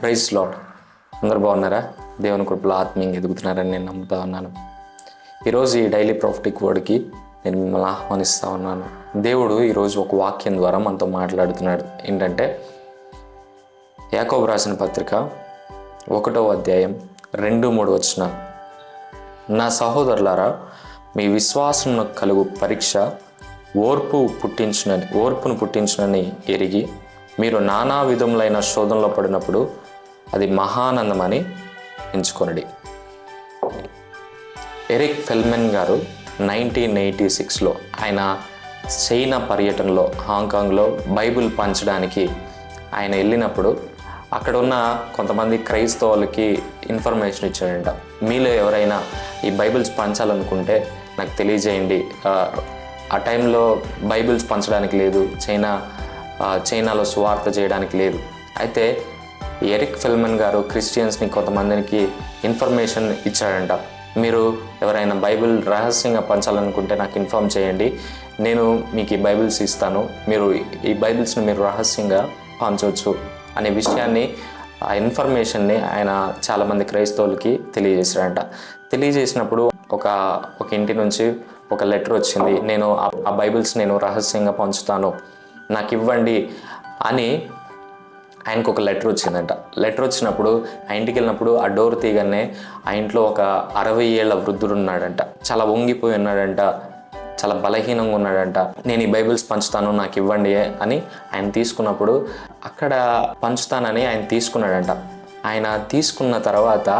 Praise slot అందరు బాగున్నారా? దేవుని కృపలో ఆత్మీయంగా ఎదుగుతున్నారని నేను నమ్ముతా ఉన్నాను. ఈరోజు ఈ డైలీ ప్రాఫిటిక్ వర్డ్కి నేను మిమ్మల్ని ఆహ్వానిస్తూ ఉన్నాను. దేవుడు ఈరోజు ఒక వాక్యం ద్వారా మనతో మాట్లాడుతున్నాడు. ఏంటంటే యాకోబు రాసిన పత్రిక ఒకటో అధ్యాయం రెండు మూడు వచ్చిన నా సహోదరులారా మీ విశ్వాసం కలుగు పరీక్ష ఓర్పు పుట్టించునని ఓర్పును పుట్టించునని ఎరిగి మీరు నానా విధములైన శోధనలో పడినప్పుడు అది మహానందమని ఎంచుకొనడి. ఎరిక్ ఫెల్మెన్ గారు నైన్టీన్ ఎయిటీ సిక్స్లో ఆయన చైనా పర్యటనలో హాంకాంగ్లో బైబిల్ పంచడానికి ఆయన వెళ్ళినప్పుడు అక్కడ ఉన్న కొంతమంది క్రైస్తవులకి ఇన్ఫర్మేషన్ ఇచ్చాడంట. మీలో ఎవరైనా ఈ బైబిల్స్ పంచాలనుకుంటే నాకు తెలియజేయండి. ఆ, టైంలో బైబిల్స్ పంచడానికి లేదు చైనా చైనాలో సువార్త చేయడానికి లేదు. అయితే ఎరిక్ ఫిల్మన్ గారు క్రిస్టియన్స్ని కొంతమందికి ఇన్ఫర్మేషన్ ఇచ్చాడంట. మీరు ఎవరైనా బైబిల్ రహస్యంగా పంచాలనుకుంటే నాకు ఇన్ఫామ్ చేయండి. నేను మీకు ఈ బైబిల్స్ ఇస్తాను. మీరు ఈ బైబిల్స్ని మీరు రహస్యంగా పంచవచ్చు అనే విషయాన్ని ఆ ఇన్ఫర్మేషన్ని ఆయన చాలామంది క్రైస్తవులకి తెలియజేశాడంట. తెలియజేసినప్పుడు ఒక ఒక ఇంటి నుంచి ఒక లెటర్ వచ్చింది. నేను ఆ బైబిల్స్ నేను రహస్యంగా పంచుతాను. నాకు ఇవ్వండి అని ఆయనకు ఒక లెటర్ వచ్చిందంట. లెటర్ వచ్చినప్పుడు ఆ ఇంటికి వెళ్ళినప్పుడు ఆ డోర్ తీయగానే ఆ ఇంట్లో ఒక అరవై ఏళ్ళ వృద్ధుడు ఉన్నాడంట. చాలా వంగిపోయి ఉన్నాడంట. చాలా బలహీనంగా ఉన్నాడంట. నేను ఈ బైబిల్స్ పంచుతాను నాకు ఇవ్వండి అని ఆయన తీసుకున్నప్పుడు అక్కడ పంచుతానని ఆయన తీసుకున్నాడంట. ఆయన తీసుకున్న తర్వాత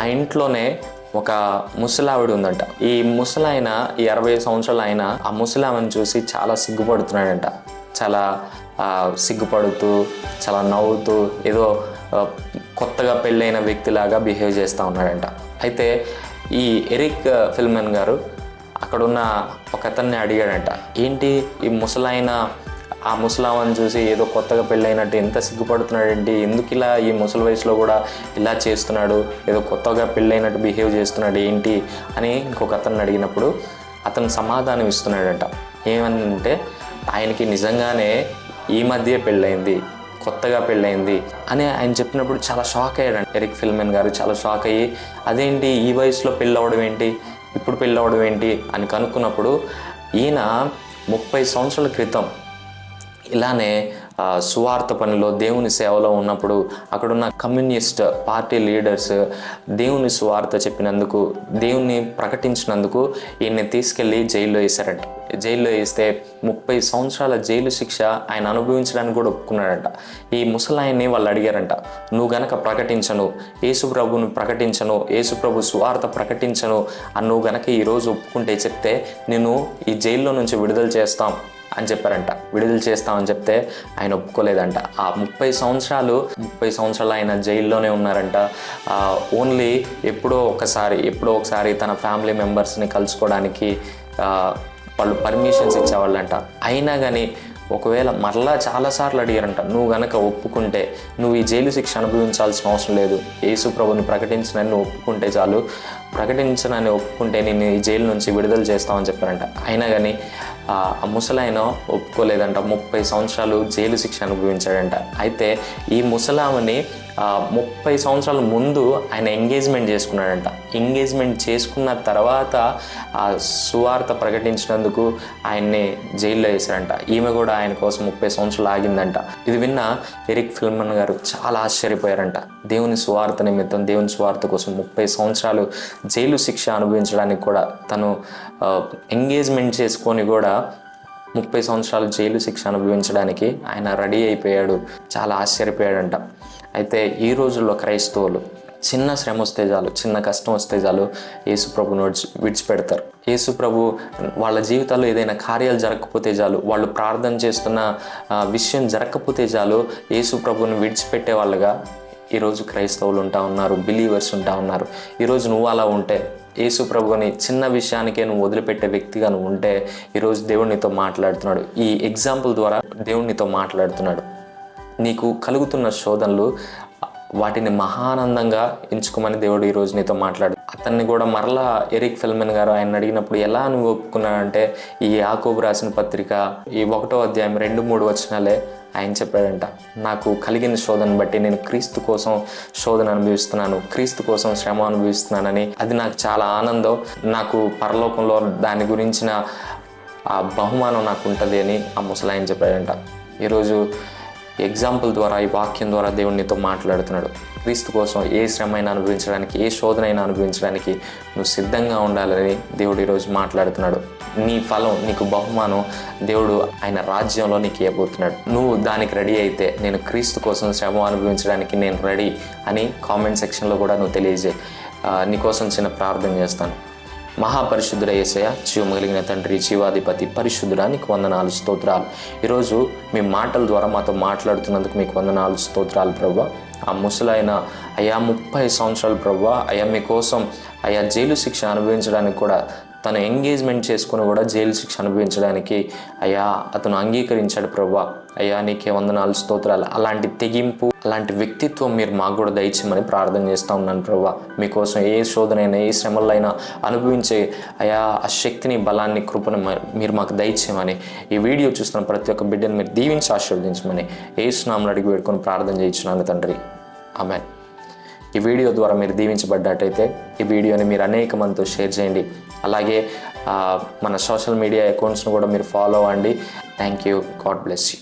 ఆ ఇంట్లోనే ఒక ముసలావిడ ఉందంట. ఈ ముసలాయన ఈ అరవై సంవత్సరాలు ఆయన ఆ ముసలామెను చూసి చాలా సిగ్గుపడుతున్నాడంట. చాలా సిగ్గుపడుతూ చాలా నవ్వుతూ ఏదో కొత్తగా పెళ్ళైన వ్యక్తిలాగా బిహేవ్ చేస్తూ ఉన్నాడంట. అయితే ఈ ఎరిక్ ఫిల్మన్ గారు అక్కడున్న ఒక అతన్ని అడిగాడంట ఏంటి ఈ ముసలాయన ఆ ముసలామని చూసి ఏదో కొత్తగా పెళ్ళైనట్టు ఎంత సిగ్గుపడుతున్నాడేంటి? ఎందుకు ఇలా ఈ ముసలి వయసులో కూడా ఇలా చేస్తున్నాడు? ఏదో కొత్తగా పెళ్ళైనట్టు బిహేవ్ చేస్తున్నాడు ఏంటి? అని ఇంకొక అతన్ని అడిగినప్పుడు అతను సమాధానం ఇస్తున్నాడంట. ఏమనంటే ఆయనకి నిజంగానే ఈ మధ్య పెళ్ళైంది కొత్తగా పెళ్ళైంది అని ఆయన చెప్పినప్పుడు చాలా షాక్ అయ్యాడు ఎరిక్ ఫిల్మెన్ గారు చాలా షాక్ అయ్యి అదేంటి ఈ వయసులో పెళ్ళి అవ్వడం ఏంటి? ఇప్పుడు పెళ్ళి అవ్వడం ఏంటి? అని కనుక్కున్నప్పుడు ఈయన ముప్పై సంవత్సరాల క్రితం ఇలానే సువార్త పనిలో దేవుని సేవలో ఉన్నప్పుడు అక్కడున్న కమ్యూనిస్ట్ పార్టీ లీడర్స్ దేవుని సువార్త చెప్పినందుకు దేవుణ్ణి ప్రకటించినందుకు ఈయన్ని తీసుకెళ్ళి జైల్లో వేశారంట. జైల్లో వేస్తే ముప్పై సంవత్సరాల జైలు శిక్ష ఆయన అనుభవించడానికి కూడా ఒప్పుకున్నాడంట. ఈ ముసలాయన్ని వాళ్ళు అడిగారంట నువ్వు గనక ప్రకటించను యేసుప్రభుని ప్రకటించను యేసుప్రభు సువార్త ప్రకటించను అని నువ్వు గనక ఈరోజు ఒప్పుకుంటే చెప్తే నేను ఈ జైల్లో నుంచి విడుదల చేస్తాం. అని చెప్పారంట. విడుదల చేస్తామని చెప్తే ఆయన ఒప్పుకోలేదంట. ఆ ముప్పై సంవత్సరాలు ముప్పై సంవత్సరాలు ఆయన జైల్లోనే ఉన్నారంట. ఓన్లీ ఎప్పుడో ఒకసారి ఎప్పుడో ఒకసారి తన ఫ్యామిలీ మెంబర్స్ని కలుసుకోవడానికి వాళ్ళు పర్మిషన్స్ ఇచ్చేవాళ్ళంట. అయినా కానీ ఒకవేళ మరలా చాలాసార్లు అడిగారంట నువ్వు గనక ఒప్పుకుంటే నువ్వు ఈ జైలు శిక్ష అనుభవించాల్సిన అవసరం లేదు. యేసు ప్రభుని ప్రకటించినని ఒప్పుకుంటే చాలు. ప్రకటించనని ఒప్పుకుంటే నేను ఈ జైలు నుంచి విడుదల చేస్తామని చెప్పారంట. అయినా కానీ ఆ ముసలాయన ఒప్పుకోలేదంట. ముప్పై సంవత్సరాలు జైలు శిక్ష అనుభవించాడంట. అయితే ఈ ముసలామని ముప్పై సంవత్సరాల ముందు ఆయన ఎంగేజ్మెంట్ చేసుకున్నాడంట. ఎంగేజ్మెంట్ చేసుకున్న తర్వాత ఆ సువార్త ప్రకటించినందుకు ఆయన్ని జైల్లో వేశారంట. ఈమె కూడా ఆయన కోసం ముప్పై సంవత్సరాలు ఆగిందంట. ఇది విన్న ఎరిక్ ఫిల్మన్ గారు చాలా ఆశ్చర్యపోయారంట. దేవుని సువార్త నిమిత్తం దేవుని సువార్త కోసం ముప్పై సంవత్సరాలు జైలు శిక్ష అనుభవించడానికి కూడా తను ఎంగేజ్మెంట్ చేసుకొని కూడా ముప్పై సంవత్సరాలు జైలు శిక్ష అనుభవించడానికి ఆయన రెడీ అయిపోయాడు. చాలా ఆశ్చర్యపోయాడంట. అయితే ఈ రోజుల్లో క్రైస్తవులు చిన్న శ్రమ వస్తే చాలు చిన్న కష్టం వస్తే చాలు యేసుప్రభును విడిచి విడిచిపెడతారు. యేసుప్రభు వాళ్ళ జీవితాల్లో ఏదైనా కార్యాలు జరగకపోతే చాలు వాళ్ళు ప్రార్థన చేస్తున్న విషయం జరగకపోతే చాలు యేసుప్రభుని విడిచిపెట్టే వాళ్ళగా ఈరోజు క్రైస్తవులు ఉంటా ఉన్నారు బిలీవర్స్ ఉంటా ఉన్నారు. ఈరోజు నువ్వు అలా ఉంటే యేసు ప్రభుని చిన్న విషయానికే నువ్వు వదిలిపెట్టే వ్యక్తిగా నువ్వు ఉంటే ఈరోజు దేవుడు నీతో మాట్లాడుతున్నాడు. ఈ ఎగ్జాంపుల్ ద్వారా దేవుడు నీతో మాట్లాడుతున్నాడు. నీకు కలుగుతున్న శోధనలు వాటిని మహానందంగా ఎంచుకోమని దేవుడు ఈరోజు నీతో మాట్లాడు తన్ని కూడా మరలా ఎరిక్ ఫిల్మెన్ గారు ఆయన అడిగినప్పుడు ఎలా నువ్వు ఒప్పుకున్నానంటే ఈ యాకోబు రాసిన పత్రిక ఈ ఒకటో అధ్యాయం రెండు మూడు వచనాలే ఆయన చెప్పాడంట. నాకు కలిగిన శోధన బట్టి నేను క్రీస్తు కోసం శోధన అనుభవిస్తున్నాను క్రీస్తు కోసం శ్రమ అనుభవిస్తున్నానని. అది నాకు చాలా ఆనందం. నాకు పరలోకంలో దాని గురించిన ఆ బహుమానం నాకు ఉంటుంది అని ఆ ముసలాయన చెప్పాడంట. ఈరోజు ఎగ్జాంపుల్ ద్వారా ఈ వాక్యం ద్వారా దేవుడు నీతో మాట్లాడుతున్నాడు. క్రీస్తు కోసం ఏ శ్రమ అయినా అనుభవించడానికి ఏ శోధన అయినా అనుభవించడానికి నువ్వు సిద్ధంగా ఉండాలని దేవుడు ఈరోజు మాట్లాడుతున్నాడు. నీ ఫలం నీకు బహుమానం దేవుడు ఆయన రాజ్యంలో నీకు ఇవ్వబోతున్నాడు. నువ్వు దానికి రెడీ అయితే నేను క్రీస్తు కోసం శ్రమ అనుభవించడానికి నేను రెడీ అని కామెంట్ సెక్షన్లో కూడా నువ్వు తెలియజేయి. నీకోసం చిన్న ప్రార్థన చేస్తాను. మహాపరిశుద్ధుడ యేసయ జీవమగలిగిన తండ్రి జీవాధిపతి పరిశుద్ధుడానికి వందనాలు స్తోత్రాలు. ఈరోజు మీ మాటల ద్వారా మాతో మాట్లాడుతున్నందుకు మీకు వందనాలు స్తోత్రాలు ప్రభా ఆ ముసలైన అయా ముప్పై సంవత్సరాలు ప్రభా అయా మీకోసం అయా జైలు శిక్ష అనుభవించడానికి కూడా తను ఎంగేజ్మెంట్ చేసుకుని కూడా జైలు శిక్ష అనుభవించడానికి అయ్యా అతను అంగీకరించాడు ప్రభా అయ్యా నీకే వందనాలు స్తోత్రాలు. అలాంటి తెగింపు అలాంటి వ్యక్తిత్వం మీరు మాకు కూడా దయచేయమని ప్రార్థన చేస్తూ ఉన్నాను ప్రభా మీకోసం ఏ శోధనైనా ఏ శ్రమలైనా అనుభవించే అయా ఆ శక్తిని బలాన్ని కృపను మ- మీరు మాకు దయచేయమని ఈ వీడియో చూస్తున్న ప్రతి ఒక్క బిడ్డను మీరు దీవించి ఆశీర్వదించమని ఏ స్నామలు అడిగి పెట్టుకొని ప్రార్థన చేయించున్నాను తండ్రి. ఆమె ఈ వీడియో ద్వారా మీరు దీవించబడ్డట్టయితే ఈ వీడియోని మీరు అనేక మందితో షేర్ చేయండి. అలాగే మన సోషల్ మీడియా అకౌంట్స్ను కూడా మీరు ఫాలో అవ్వండి. Thank you. God bless you.